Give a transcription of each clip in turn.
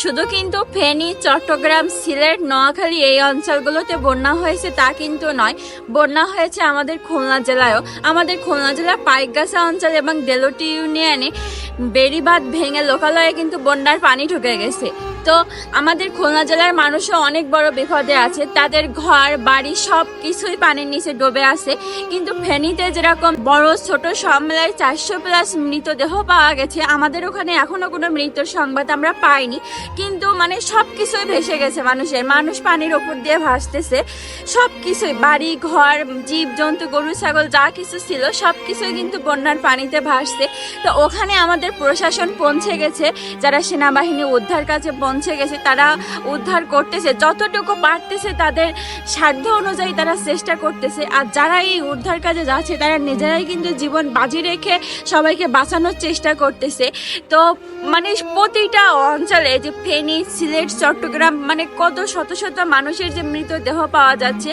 শুধু কিন্তু ফেনী, চট্টগ্রাম, সিলেট, নোয়াখালী এই অঞ্চলগুলোতে বন্যা হয়েছে তা কিন্তু নয়। বন্যা হয়েছে আমাদের খুলনা জেলায়ও। আমাদের খুলনা জেলার পাইকগাছা অঞ্চল এবং দেলটি ইউনিয়নে বেড়িবাঁধ ভেঙে লোকালয়ে কিন্তু বন্যার পানি ঢুকে গেছে। তো আমাদের খুলনা জেলার মানুষও অনেক বড় বিপদে আছে। তাদের ঘর, বাড়ি সব কিছুই পানির নিচে ডুবে আছে। কিন্তু ফেনীতে যেরকম বড় ছোট সব মেলায় চারশো প্লাস মৃতদেহ পাওয়া গেছে, আমাদের ওখানে এখনও কোনো মৃত্যুর সংবাদ আমরা পাইনি। কিন্তু মানে সব কিছুই ভেসে গেছে মানুষের। মানুষ পানির ওপর দিয়ে ভাসতেছে। সব কিছুই বাড়ি, ঘর জীব জন্তু গরু, ছাগল, যা কিছু ছিল সব কিছুই কিন্তু বন্যার পানিতে ভাসছে। তো ওখানে আমাদের প্রশাসন পৌঁছে গেছে। যারা সেনাবাহিনী উদ্ধার কাজে পৌঁছে গেছে, তারা উদ্ধার করতেছে। যতটুকু পারতেছে তাদের সাধ্য অনুযায়ী তারা চেষ্টা করতেছে। আর যারা এই উদ্ধার কাজে যাচ্ছে, তারা নিজেরাই কিন্তু জীবন বাজি রেখে সবাইকে বাঁচানোর চেষ্টা করতেছে। তো মানে প্রতিটা অঞ্চলে যে ফেনী, সিলেট, চট্টগ্রাম মানে কত শত শত মানুষের যে মৃতদেহ পাওয়া যাচ্ছে,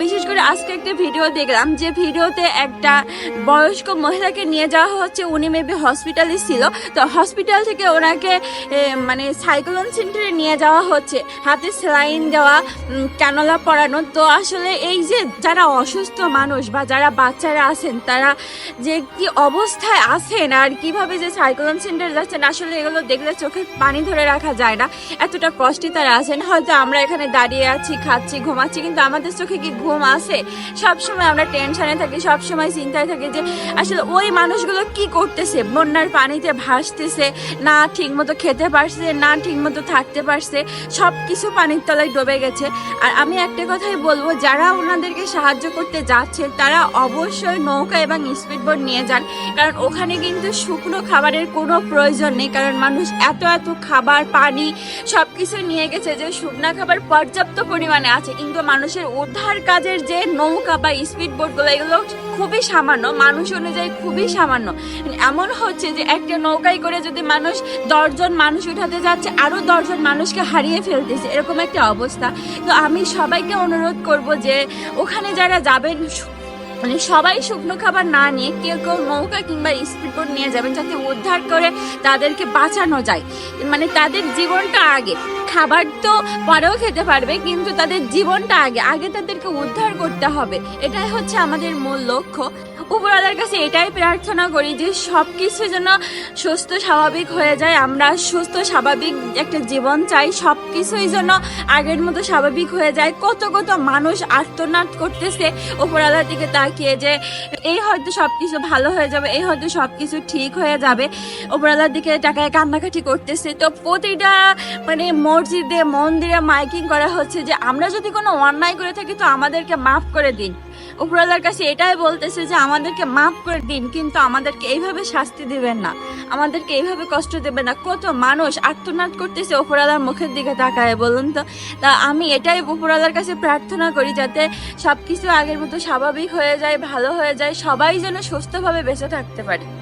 বিশেষ করে আজকে একটা ভিডিও দেখলাম, যে ভিডিওতে একটা বয়স্ক মহিলাকে নিয়ে যাওয়া হচ্ছে, উনি মেবি হসপিটালে ছিল। তো হসপিটাল থেকে ওনাকে মানে সাইক্লোন সেন্টারে নিয়ে যাওয়া হচ্ছে। হাতে স্যালাইন দেওয়া ক্যানোলা পরানো। তো আসলে এই যে যারা অসুস্থ মানুষ বা যারা বাচ্চারা আছেন, তারা যে কি অবস্থায় আছেন আর কীভাবে যে সাইক্লোন সেন্টারে যাচ্ছেন, আসলে এগুলো দেখলে চোখে পানি ধরে রাখা যায় না। এতটা কষ্টে তারা আছেন। হয়তো আমরা এখানে দাঁড়িয়ে আছি, খাচ্ছি, ঘুমাচ্ছি, কিন্তু আমাদের চোখে কি ঘুম আসে? সবসময় আমরা টেনশনে থাকি, সবসময় চিন্তায় থাকি যে আসলে ওই মানুষগুলো কি করতেছে? বন্যার পানিতে ভাসতেছে, না ঠিকমতো খেতে পারছে, না ঠিকমতো থাকতে পারছে সব কিছু পানির তলায় ডুবে গেছে। আর আমি একটা কথাই বলব, যারা ওনাদেরকে সাহায্য করতে যাচ্ছে তারা অবশ্যই নৌকা এবং স্পিড স্পিডবোট নিয়ে যান। কারণ ওখানে কিন্তু শুকনো খাবারের কোনো প্রয়োজন নেই, কারণ মানুষ এত এত খাবার, পানি সব কিছু নিয়ে গেছে যে শুকনো খাবার পর্যাপ্ত পরিমাণে আছে। কিন্তু মানুষের উদ্ধার কাজের যে নৌকা বা স্পিড স্পিডবোটগুলো, এগুলো খুবই সামান্য, মানুষ অনুযায়ী খুবই সামান্য। মানে এমন হচ্ছে যে একটা নৌকায় করে যদি মানুষ দশজন মানুষ উঠাতে যাচ্ছে, আরও দশজন মানুষকে হারিয়ে ফেলতেছে, এরকম একটা অবস্থা। তো আমি সবাইকে অনুরোধ করব যে, ওখানে যারা যাবেন মানে সবাই শুকনো খাবার না নিয়ে, কেউ কেউ নৌকা কিংবা স্পিডবোট নিয়ে যাবেন যাতে উদ্ধার করে তাদেরকে বাঁচানো যায়। মানে তাদের জীবনটা আগে। খাবার তো পরেও খেতে পারবে, কিন্তু তাদের জীবনটা আগে। আগে তাদেরকে উদ্ধার করতে হবে। এটাই হচ্ছে আমাদের মূল লক্ষ্য। উপরওয়ালার কাছে এটাই প্রার্থনা করি যে সব কিছু যেন সুস্থ, স্বাভাবিক হয়ে যায়। আমরা সুস্থ, স্বাভাবিক একটা জীবন চাই। সব কিছুই যেন আগের মতো স্বাভাবিক হয়ে যায়। কত কত মানুষ আর্তনাদ করতেছে উপরওয়ালার দিকে তাকিয়ে যে এই হয়তো সব কিছু ভালো হয়ে যাবে, এই হয়তো সব কিছু ঠিক হয়ে যাবে। উপরওয়ালার দিকে টাকায় কান্নাকাটি করতেছে। তো প্রতিটা মানে মসজিদে, মন্দিরে মাইকিং করা হচ্ছে যে আমরা যদি কোনো অন্যায় করে থাকি তো আমাদেরকে মাফ করে দিন। উপরওয়ালার কাছে এটাই বলতেছে যে আমাদেরকে মাফ করে দিন, কিন্তু আমাদেরকে এইভাবে শাস্তি দিবেন না। আমাদেরকে এইভাবে কষ্ট দেবেন না। কত মানুষ আত্মনাদ করতেছে উপরালার মুখের দিকে তাকায়, বলুন তো। তা আমি এটাই উপরালার কাছে প্রার্থনা করি যাতে সব কিছু আগের মতো স্বাভাবিক হয়ে যায়, ভালো হয়ে যায়, সবাই যেন সুস্থভাবে বেঁচে থাকতে পারে।